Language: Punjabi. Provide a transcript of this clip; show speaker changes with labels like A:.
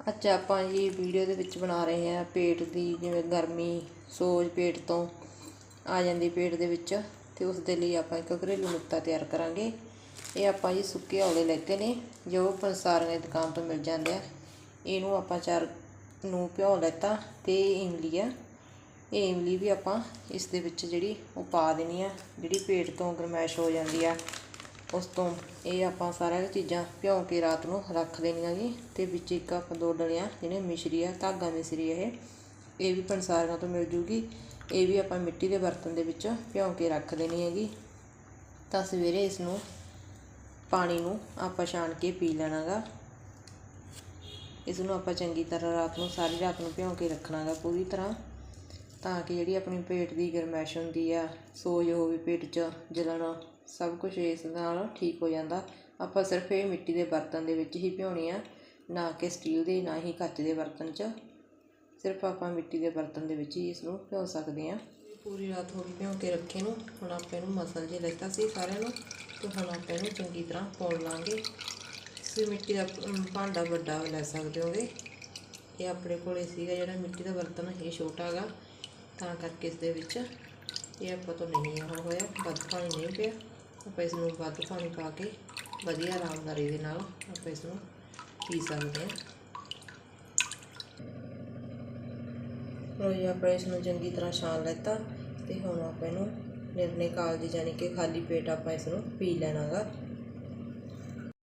A: ਅੱਜ ਆਪਾਂ ਜੀ ਵੀਡੀਓ ਦੇ ਵਿੱਚ ਬਣਾ ਰਹੇ ਹਾਂ ਪੇਟ ਦੀ ਜਿਵੇਂ ਗਰਮੀ, ਸੋਜ ਪੇਟ ਤੋਂ ਆ ਜਾਂਦੀ ਪੇਟ ਦੇ ਵਿੱਚ ਤੇ ਉਸ ਦੇ ਲਈ ਆਪਾਂ ਇੱਕ ਘਰੇਲੂ ਨੁਕਤਾ ਤਿਆਰ ਕਰਾਂਗੇ। ਇਹ ਆਪਾਂ ਜੀ ਸੁੱਕੇ ਔਲੇ ਲੈਤੇ ਨੇ, ਜੋ ਪੰਸਾਰੀਆਂ ਦੀ ਦੁਕਾਨ ਤੋਂ ਮਿਲ ਜਾਂਦੇ ਆ। ਇਹਨੂੰ ਆਪਾਂ ਚਾਰ ਨੂੰ ਭਿਓ ਲੈਤਾ ਤੇ ਇਮਲੀ ਆ। ਇਹ ਇਮਲੀ ਵੀ ਆਪਾਂ ਇਸ ਦੇ ਵਿੱਚ ਜਿਹੜੀ ਉਹ ਪਾ ਦੇਣੀ ਆ, ਜਿਹੜੀ ਪੇਟ ਤੋਂ ਗਰਮੈਸ਼ ਹੋ ਜਾਂਦੀ ਆ। ਉਸ ਤੋਂ ਇਹ ਆਪਾਂ ਸਾਰੀਆਂ ਚੀਜ਼ਾਂ ਭਿਉਂ ਕੇ ਰਾਤ ਨੂੰ ਰੱਖ ਦੇਣੀਆਂ ਜੀ ਤੇ ਵਿੱਚ ਇੱਕ ਆਪਾਂ ਦੋ ਡਲੀਆਂ ਜਿਹੜੇ ਮਿਸ਼ਰੀ ਆ, ਧਾਗਾ ਮਿਸ਼ਰੀ ਇਹ ਇਹ ਵੀ ਪੰਸਾਰੀਆਂ ਤੋਂ ਮਿਲ ਜੂਗੀ। ਇਹ ਵੀ ਆਪਾਂ ਮਿੱਟੀ ਦੇ ਬਰਤਨ ਦੇ ਵਿੱਚ ਭਿਉਂ ਕੇ ਰੱਖ ਦੇਣੀ ਹੈਗੀ। ਤਾਂ ਸਵੇਰੇ ਇਸ ਨੂੰ ਪਾਣੀ ਨੂੰ ਆਪਾਂ ਛਾਣ ਕੇ ਪੀ ਲੈਣਾਗਾ। ਇਸ ਨੂੰ ਆਪਾਂ ਚੰਗੀ ਤਰ੍ਹਾਂ ਰਾਤ ਨੂੰ, ਸਾਰੀ ਰਾਤ ਨੂੰ ਭਿਉਂ ਕੇ ਰੱਖਣਾਗਾ ਪੂਰੀ ਤਰ੍ਹਾਂ। ਤਾਂ ਕਿ ਜਿਹੜੀ ਆਪਣੀ ਪੇਟ ਦੀ ਗਰਮੈਸ਼ ਹੁੰਦੀ ਆ, ਸੋਜ ਹੋਵੇ ਪੇਟ 'ਚ, ਜਲਣ, ਸਭ ਕੁਝ ਇਸ ਨਾਲ ਠੀਕ ਹੋ ਜਾਂਦਾ। ਆਪਾਂ ਸਿਰਫ ਇਹ ਮਿੱਟੀ ਦੇ ਬਰਤਨ ਦੇ ਵਿੱਚ ਹੀ ਭਿਉਣੀ ਆ, ਨਾ ਕਿ ਸਟੀਲ ਦੇ, ਨਾ ਹੀ ਕੱਚ ਦੇ ਬਰਤਨ 'ਚ। ਸਿਰਫ ਆਪਾਂ ਮਿੱਟੀ ਦੇ ਬਰਤਨ ਦੇ ਵਿੱਚ ਹੀ ਇਸ ਨੂੰ ਭਿਉਂ ਸਕਦੇ ਆ। ਪੂਰੀ ਰਾਤ ਹੋ ਗਈ ਭਿਉਂ ਕੇ ਰੱਖੇ ਨੂੰ। ਹੁਣ ਆਪਾਂ ਇਹਨੂੰ ਮਸਲ ਜੇ ਲੈਤਾ ਸੀ ਸਾਰਿਆਂ ਨੂੰ। ਤੇ ਹੁਣ ਆਪਾਂ ਇਹਨੂੰ ਚੰਗੀ ਤਰ੍ਹਾਂ ਪੌੜ ਲਾਂਗੇ। ਤੁਸੀਂ ਮਿੱਟੀ ਦਾ ਭਾਂਡਾ ਵੱਡਾ ਲੈ ਸਕਦੇ ਹੋਗੇ। ਇਹ ਆਪਣੇ ਕੋਲੇ ਸੀਗਾ ਜਿਹੜਾ ਮਿੱਟੀ ਦਾ ਬਰਤਨ, ਇਹ ਛੋਟਾ ਹੈਗਾ ਤਾਂ ਕਰਕੇ ਇਸ ਦੇ ਵਿੱਚ ਇਹ ਆਪਾਂ ਤੋਂ ਨਹੀਂ ਉਹ ਹੋਇਆ, ਵੱਧ ਪਾਣੀ ਨਹੀਂ ਪਿਆ। ਆਪਾਂ ਇਸ ਨੂੰ ਵੱਧ ਪਾਣੀ ਪਾ ਕੇ ਵਧੀਆ ਆਰਾਮਦਾਰੀ ਦੇ ਨਾਲ ਆਪਾਂ ਇਸ ਨੂੰ ਪੀ ਸਕਦੇ ਹਾਂ। ਲੋ ਆਪਾਂ ਇਸ ਨੂੰ ਚੰਗੀ ਤਰ੍ਹਾਂ ਛਾਣ ਲੈਤਾ ਤੇ ਹੁਣ ਆਪਾਂ ਇਹਨੂੰ ਨਿਰਣੇ ਕਾਲਜੀ ਜਾਨੀ ਕਿ ਖਾਲੀ ਪੇਟ ਆਪਾਂ ਇਸ ਨੂੰ ਪੀ ਲੈਣਾਗਾ।